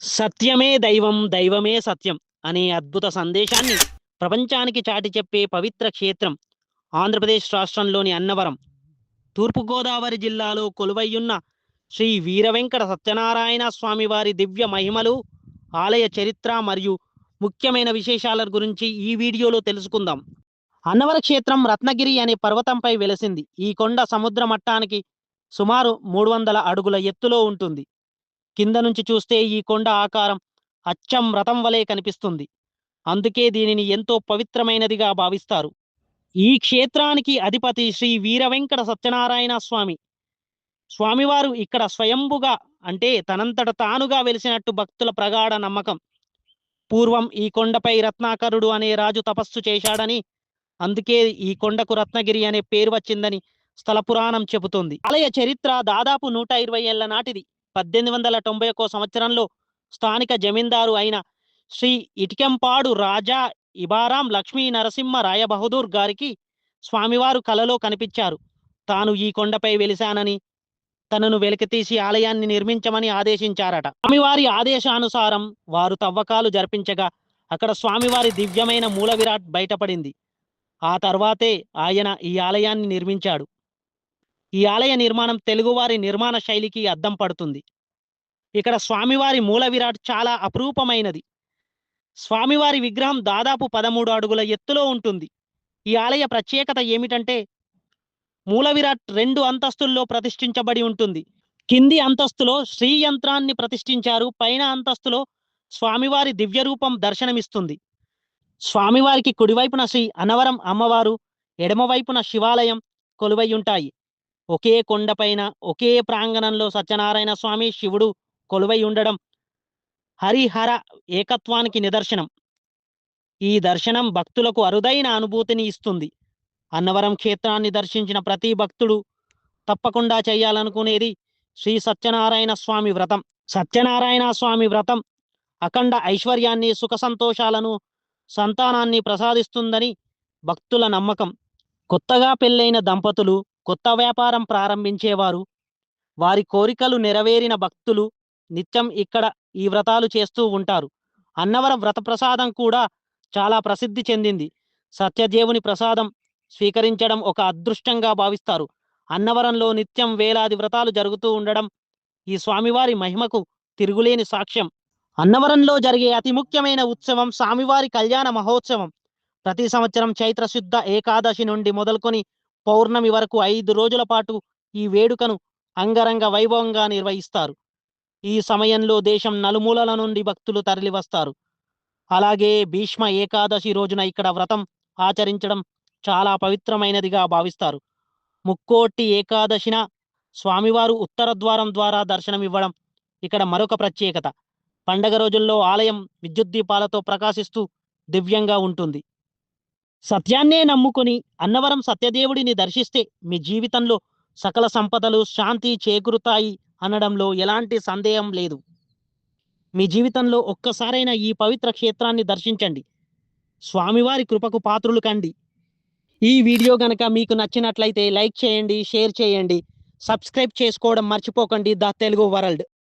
సత్యమే దైవం దైవమే సత్యం అనే అద్భుత సందేశాన్ని ప్రపంచానికి చాటి చెప్పే పవిత్ర క్షేత్రం ఆంధ్రప్రదేశ్ రాష్ట్రంలోని అన్నవరం తూర్పుగోదావరి జిల్లాలో కొలువయ్యున్న శ్రీ వీరవెంకట సత్యనారాయణ స్వామివారి దివ్య మహిమలు ఆలయ చరిత్ర మరియు ముఖ్యమైన విశేషాల గురించి ఈ వీడియోలో తెలుసుకుందాం. అన్నవర క్షేత్రం రత్నగిరి అనే పర్వతంపై వెలసింది. ఈ కొండ సముద్ర మట్టానికి సుమారు మూడు వందల అడుగుల ఎత్తులో ఉంటుంది. కింద నుంచి చూస్తే ఈ కొండ ఆకారం అచ్చం రథం వలె కనిపిస్తుంది. అందుకే దీనిని ఎంతో పవిత్రమైనదిగా భావిస్తారు. ఈ క్షేత్రానికి అధిపతి శ్రీ వీరవెంకట సత్యనారాయణ స్వామి. స్వామివారు ఇక్కడ స్వయంభుగా అంటే తనంతట తానుగా వెలిసినట్టు భక్తుల ప్రగాఢ నమ్మకం. పూర్వం ఈ కొండపై రత్నాకరుడు అనే రాజు తపస్సు చేశాడని అందుకే ఈ కొండకు రత్నగిరి అనే పేరు వచ్చిందని స్థల పురాణం చెబుతుంది. ఆలయ చరిత్ర దాదాపు నూట ఇరవై ఏళ్ళ నాటిది. పద్దెనిమిది వందల తొంభై ఒక్కో సంవత్సరంలో స్థానిక జమీందారు అయిన శ్రీ ఇటికెంపాడు రాజా ఇబారాం లక్ష్మీ నరసింహ రాయబహదూర్ గారికి స్వామివారు కలలో కనిపించారు. తాను ఈ కొండపై వెలిశానని తనను వెలికితీసి ఆలయాన్ని నిర్మించమని ఆదేశించారట. స్వామివారి ఆదేశానుసారం వారు తవ్వకాలు జరిపించగా అక్కడ స్వామివారి దివ్యమైన మూల విరాట్ బయటపడింది. ఆ తర్వాతే ఆయన ఈ ఆలయాన్ని నిర్మించాడు. ఈ ఆలయ నిర్మాణం తెలుగువారి నిర్మాణ శైలికి అద్దం పడుతుంది. ఇక్కడ స్వామివారి మూల విరాట్ చాలా అపురూపమైనది. స్వామివారి విగ్రహం దాదాపు పదమూడు అడుగుల ఎత్తులో ఉంటుంది. ఈ ఆలయ ప్రత్యేకత ఏమిటంటే మూల విరాట్ రెండు అంతస్తుల్లో ప్రతిష్ఠించబడి ఉంటుంది. కింది అంతస్తులో శ్రీ యంత్రాన్ని ప్రతిష్ఠించారు. పైన అంతస్తులో స్వామివారి దివ్య రూపం దర్శనమిస్తుంది. స్వామివారికి కుడివైపున శ్రీ అనవరం అమ్మవారు ఎడమవైపున శివాలయం కొలువై ఉంటాయి. ఒకే కొండపైన ఒకే ప్రాంగణంలో సత్యనారాయణ స్వామి శివుడు కొలువై ఉండడం హరిహర ఏకత్వానికి నిదర్శనం. ఈ దర్శనం భక్తులకు అరుదైన అనుభూతిని ఇస్తుంది. అన్నవరం క్షేత్రాన్ని దర్శించిన ప్రతి భక్తుడు తప్పకుండా చేయాలనుకునేది శ్రీ సత్యనారాయణ స్వామి వ్రతం. సత్యనారాయణ స్వామి వ్రతం అఖండ ఐశ్వర్యాన్ని సుఖ సంతోషాలను సంతానాన్ని ప్రసాదిస్తుందని భక్తుల నమ్మకం. కొత్తగా పెళ్ళైన దంపతులు కొత్త వ్యాపారం ప్రారంభించేవారు వారి కోరికలు నెరవేరిన భక్తులు నిత్యం ఇక్కడ ఈ వ్రతాలు చేస్తూ ఉంటారు. అన్నవరం వ్రత ప్రసాదం కూడా చాలా ప్రసిద్ధి చెందింది. సత్యదేవుని ప్రసాదం స్వీకరించడం ఒక అదృష్టంగా భావిస్తారు. అన్నవరంలో నిత్యం వేలాది వ్రతాలు జరుగుతూ ఉండడం ఈ స్వామివారి మహిమకు తిరుగులేని సాక్ష్యం. అన్నవరంలో జరిగే అతి ముఖ్యమైన ఉత్సవం స్వామివారి కళ్యాణ మహోత్సవం. ప్రతి సంవత్సరం చైత్ర శుద్ధ ఏకాదశి నుండి మొదలుకొని పౌర్ణమి వరకు ఐదు రోజుల పాటు ఈ వేడుకను అంగరంగ వైభవంగా నిర్వహిస్తారు. ఈ సమయంలో దేశం నలుమూలల నుండి భక్తులు తరలివస్తారు అలాగే భీష్మ ఏకాదశి రోజున ఇక్కడ వ్రతం ఆచరించడం చాలా పవిత్రమైనదిగా భావిస్తారు. ముక్కోటి ఏకాదశిన స్వామివారు ఉత్తర ద్వారం ద్వారా దర్శనమివ్వడం ఇక్కడ మరొక ప్రత్యేకత. పండగ రోజుల్లో ఆలయం విద్యుత్ దీపాలతో ప్రకాశిస్తూ దివ్యంగా ఉంటుంది. సత్యాన్నే నమ్ముకుని అన్నవరం సత్యదేవుడిని దర్శిస్తే మీ జీవితంలో సకల సంపదలు శాంతి చేకూరుతాయి అనడంలో ఎలాంటి సందేహం లేదు. మీ జీవితంలో ఒక్కసారైనా ఈ పవిత్ర క్షేత్రాన్ని దర్శించండి. స్వామివారి కృపకు పాత్రులు కండి. ఈ వీడియో గనక మీకు నచ్చినట్లయితే లైక్ చేయండి షేర్ చేయండి. సబ్స్క్రైబ్ చేసుకోవడం మర్చిపోకండి. The Telugu world.